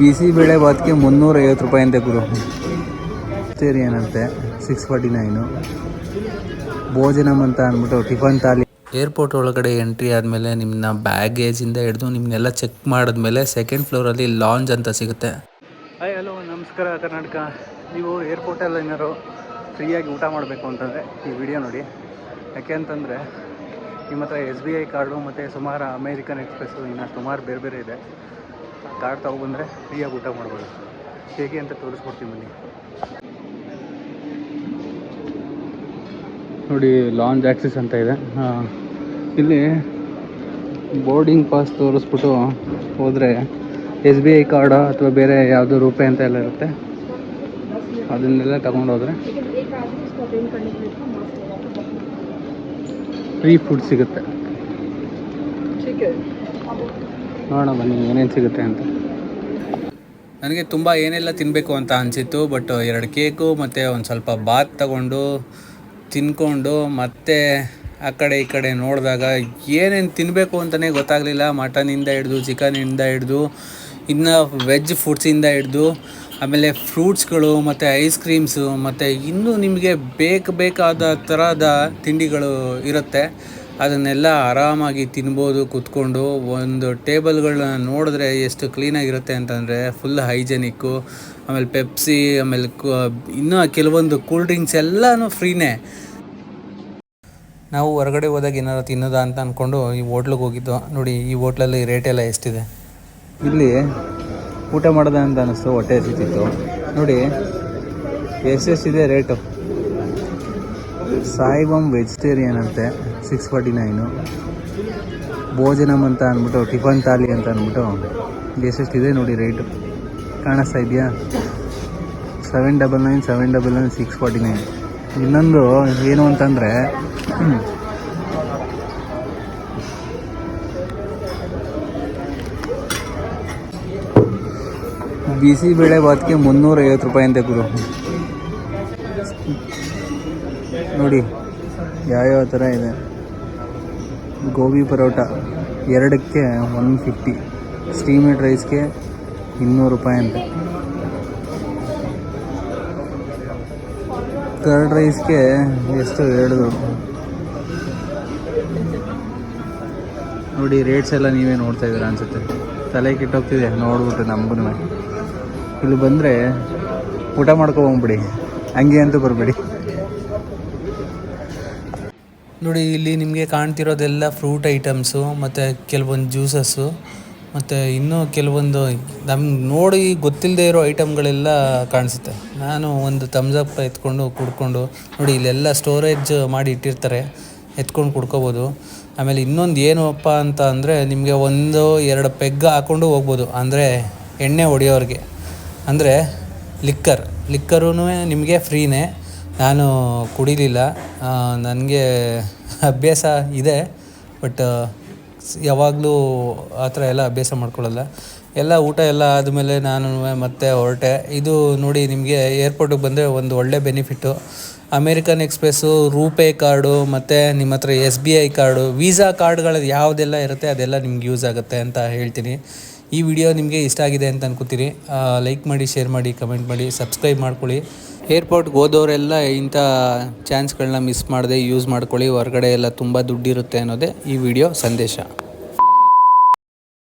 ಬಿಸಿ ಬೇಳೆ ಭಾತ್ಗೆ ಮುನ್ನೂರೈವತ್ತು ರೂಪಾಯಿ ಅಂತೆ ಗುರು ಏನಂತೆ? ಸಿಕ್ಸ್ ಫಾರ್ಟಿ ನೈನು ಭೋಜನಮ್ ಅಂತ ಅಂದ್ಬಿಟ್ಟು ಟಿಫನ್ ತಾಲಿ. ಏರ್ಪೋರ್ಟ್ ಒಳಗಡೆ ಎಂಟ್ರಿ ಆದಮೇಲೆ ನಿಮ್ಮನ್ನ ಬ್ಯಾಗೇಜಿಂದ ಹಿಡಿದು ನಿಮ್ಮನ್ನೆಲ್ಲ ಚೆಕ್ ಮಾಡಿದ್ಮೇಲೆ ಸೆಕೆಂಡ್ ಫ್ಲೋರಲ್ಲಿ ಲಾಂಜ್ ಅಂತ ಸಿಗುತ್ತೆ. ಹಾಯ್ ಹಲೋ ನಮಸ್ಕಾರ ಕರ್ನಾಟಕ. ನೀವು ಏರ್ಪೋರ್ಟಲ್ಲಿ ಏನಾರು ಫ್ರೀಯಾಗಿ ಊಟ ಮಾಡಬೇಕು ಅಂತಂದರೆ ಈ ವಿಡಿಯೋ ನೋಡಿ. ಯಾಕೆ ಅಂತಂದರೆ ನಿಮ್ಮ ಹತ್ರ ಎಸ್ ಬಿ ಐ ಕಾರ್ಡು ಮತ್ತು ಸುಮಾರು ಅಮೇರಿಕನ್ ಎಕ್ಸ್ಪ್ರೆಸ್ಸು ಇನ್ನು ಸುಮಾರು ಬೇರೆ ಬೇರೆ ಇದೆ. ಕಾರ್ಡ್ ತೊಗೊಬಂದರೆ ಫ್ರೀಯಾಗಿ ಊಟ ಮಾಡ್ಬೋದು. ಹೇಗೆ ಅಂತ ತೋರಿಸ್ಕೊಡ್ತೀನಿ ಬನ್ನಿ. ನೋಡಿ ಲಾಂಜ್ ಆ್ಯಕ್ಸಿಸ್ ಅಂತ ಇದೆ. ಹಾಂ ಇಲ್ಲಿ ಬೋರ್ಡಿಂಗ್ ಪಾಸ್ ತೋರಿಸ್ಬಿಟ್ಟು ಹೋದರೆ ಎಸ್ ಬಿ ಐ ಕಾರ್ಡ ಅಥವಾ ಬೇರೆ ಯಾವುದೋ ರೂಪೆ ಅಂತ ಎಲ್ಲ ಇರುತ್ತೆ. ಅದನ್ನೆಲ್ಲ ತಗೊಂಡು ಹೋದರೆ ಫ್ರೀ ಫುಡ್ ಸಿಗುತ್ತೆ. ನೋಡೋಣ ಬನ್ನಿ, ಏನೇನು ಸಿಗುತ್ತೆ ಅಂತ. ನನಗೆ ತುಂಬ ಏನೆಲ್ಲ ತಿನ್ನಬೇಕು ಅಂತ ಅನಿಸಿತ್ತು ಬಟ್ ಎರಡು ಕೇಕು ಮತ್ತು ಒಂದು ಸ್ವಲ್ಪ ಬಾತ್ ತಗೊಂಡು, ತಿನ್ಕೊಂಡು ಮತ್ತೆ ಆ ಕಡೆ ಈ ಕಡೆ ನೋಡಿದಾಗ ಏನೇನು ತಿನ್ನಬೇಕು ಅಂತಲೇ ಗೊತ್ತಾಗಲಿಲ್ಲ. ಮಟನಿಂದ ಹಿಡ್ದು, ಚಿಕನಿಂದ ಹಿಡ್ದು, ಇನ್ನು ವೆಜ್ ಫುಡ್ಸಿಂದ ಹಿಡ್ದು, ಆಮೇಲೆ ಫ್ರೂಟ್ಸ್ಗಳು ಮತ್ತು ಐಸ್ ಕ್ರೀಮ್ಸು ಮತ್ತು ಇನ್ನೂ ನಿಮಗೆ ಬೇಕು ಬೇಕಾದ ಥರದ ತಿಂಡಿಗಳು ಇರುತ್ತೆ. ಅದನ್ನೆಲ್ಲ ಆರಾಮಾಗಿ ತಿನ್ಬೋದು, ಕೂತ್ಕೊಂಡು ಒಂದು ಟೇಬಲ್ಗಳನ್ನ ನೋಡಿದ್ರೆ ಎಷ್ಟು ಕ್ಲೀನಾಗಿರುತ್ತೆ ಅಂತಂದರೆ ಫುಲ್ ಹೈಜೆನಿಕ್ಕು ಆಮೇಲೆ ಪೆಪ್ಸಿ ಆಮೇಲೆ ಇನ್ನೂ ಕೆಲವೊಂದು ಕೂಲ್ ಡ್ರಿಂಕ್ಸ್ ಎಲ್ಲನೂ ಫ್ರೀನೇ ನಾವು ಹೊರಗಡೆ ಹೋದಾಗ ಏನಾರು ತಿನ್ನೋದಾ ಅಂತ ಅಂದ್ಕೊಂಡು ಈ ಹೋಟ್ಲಿಗೆ ಹೋಗಿದ್ದು. ನೋಡಿ, ಈ ಹೋಟ್ಲಲ್ಲಿ ರೇಟ್ ಎಲ್ಲ ಎಷ್ಟಿದೆ? ಇಲ್ಲಿ ಊಟ ಮಾಡೋದ ಅಂತ ಅನ್ನಿಸ್ತು ಹೊಟ್ಟೆ ಹಸಿತಿತ್ತು. ನೋಡಿ, ಎಷ್ಟೆಷ್ಟಿದೆ ರೇಟು ಸಾಯಿಬಮ್ ವೆಜಿಟೇರಿಯನ್ ಅಂತೆ ಸಿಕ್ಸ್ ಫಾರ್ಟಿ ನೈನು ಭೋಜನಮ್ ಅಂತ ಅಂದ್ಬಿಟ್ಟು, ಟಿಫನ್ ತಾಲಿ ಅಂತ ಅಂದ್ಬಿಟ್ಟು ಎಷ್ಟೆಷ್ಟಿದೆ ನೋಡಿ ರೇಟು ಕಾಣಿಸ್ತಾ ಇದೆಯಾ? Seven double nine seven double nine six forty nine ಇನ್ನೊಂದು ಏನು ಅಂತಂದರೆ, ಬಿಸಿ ಬೇಳೆ ಭಾತ್ಗೆ ಮುನ್ನೂರೈವತ್ತು ರೂಪಾಯಿ ಅಂತೆ ಗುರು. ನೋಡಿ, ಯಾವ್ಯಾವ ಥರ ಇದೆ. ಗೋಬಿ ಪರೋಟ ಎರಡಕ್ಕೆ ಒನ್ ಫಿಫ್ಟಿ ಸ್ಟೀಮೆಡ್ ರೈಸ್ಗೆ ಇನ್ನೂರು ರೂಪಾಯಿ ಅಂತ. ಕರ್ಡ್ ರೈಸ್ಗೆ ಎಷ್ಟು? ಎರಡು. ನೋಡಿ ರೇಟ್ಸ್ ಎಲ್ಲ ನೀವೇ ನೋಡ್ತಾ ಇದ್ದೀರಾ ಅನ್ಸುತ್ತೆ. ತಲೆ ಕೆಟ್ಟೋಗ್ತಿದೆ, ನೋಡ್ಬಿಟ್ಟು ನಮಗೂ ಇಲ್ಲಿ ಬಂದರೆ ಊಟ ಮಾಡ್ಕೊ ಹೋಗ್ಬಿಡಿ ಹಂಗೆ ಅಂತೂ ಬರಬೇಡಿ. ನೋಡಿ, ಇಲ್ಲಿ ನಿಮಗೆ ಕಾಣ್ತಿರೋದೆಲ್ಲ ಫ್ರೂಟ್ ಐಟಮ್ಸು ಮತ್ತು ಕೆಲವೊಂದು ಜ್ಯೂಸಸ್ಸು ಮತ್ತು ಇನ್ನೂ ಕೆಲವೊಂದು ನಮ್ಗೆ ನೋಡಿ ಗೊತ್ತಿಲ್ಲದೆ ಇರೋ ಐಟಮ್ಗಳೆಲ್ಲ ಕಾಣಿಸುತ್ತೆ. ನಾನು ಒಂದು ತಮ್ಸಪ್ ಎತ್ಕೊಂಡು ಕುಡ್ಕೊಂಡು, ನೋಡಿ, ಇಲ್ಲೆಲ್ಲ ಸ್ಟೋರೇಜ್ ಮಾಡಿ ಇಟ್ಟಿರ್ತಾರೆ, ಎತ್ಕೊಂಡು ಕುಡ್ಕೋಬೋದು. ಆಮೇಲೆ ಇನ್ನೊಂದು ಏನಪ್ಪ ಅಂತ ಅಂದರೆ, ನಿಮಗೆ ಒಂದು, ಎರಡು ಪೆಗ್ ಹಾಕ್ಕೊಂಡು ಹೋಗ್ಬೋದು, ಅಂದರೆ ಎಣ್ಣೆ ಹೊಡೆಯೋರಿಗೆ. ಅಂದರೆ ಲಿಕ್ಕರ್ ಲಿಕ್ಕರೂ ನಿಮಗೆ ಫ್ರೀನೇ ನಾನು ಕುಡಿಲಿಲ್ಲ. ನನಗೆ ಅಭ್ಯಾಸ ಇದೆ. ಬಟ್ ಯಾವಾಗಲೂ ಆ ಥರ ಎಲ್ಲ ಅಭ್ಯಾಸ ಮಾಡ್ಕೊಳ್ಳಲ್ಲ. ಎಲ್ಲ ಊಟ ಎಲ್ಲ ಆದಮೇಲೆ ನಾನು ಮತ್ತೆ ಹೊರಟೆ. ಇದು ನೋಡಿ ನಿಮಗೆ ಏರ್ಪೋರ್ಟಿಗೆ ಬಂದರೆ ಒಂದು ಒಳ್ಳೆ benefit American Express RuPay card ಮತ್ತು ನಿಮ್ಮ ಹತ್ರ S B I card visa ಕಾರ್ಡ್ಗಳು ಯಾವುದೆಲ್ಲ ಇರುತ್ತೆ ಅದೆಲ್ಲ ನಿಮ್ಗೆ ಯೂಸ್ ಆಗುತ್ತೆ ಅಂತ ಹೇಳ್ತೀನಿ. ಈ ವಿಡಿಯೋ ನಿಮಗೆ ಇಷ್ಟ ಆಗಿದೆ ಅಂತ ಅನ್ಕೋತೀರಿ ಲೈಕ್ ಮಾಡಿ ಶೇರ್ ಮಾಡಿ ಕಮೆಂಟ್ ಮಾಡಿ ಸಬ್ಸ್ಕ್ರೈಬ್ ಮಾಡ್ಕೊಳ್ಳಿ. ಏರ್ಪೋರ್ಟ್ಗೆ ಹೋದವರೆಲ್ಲ ಇಂಥ ಚಾನ್ಸ್ಗಳನ್ನ ಮಿಸ್ ಮಾಡದೆ ಯೂಸ್ ಮಾಡ್ಕೊಳ್ಳಿ, ಹೊರಗಡೆ ಎಲ್ಲ ತುಂಬ ದುಡ್ಡಿರುತ್ತೆ ಅನ್ನೋದೇ ಈ ವಿಡಿಯೋ ಸಂದೇಶ.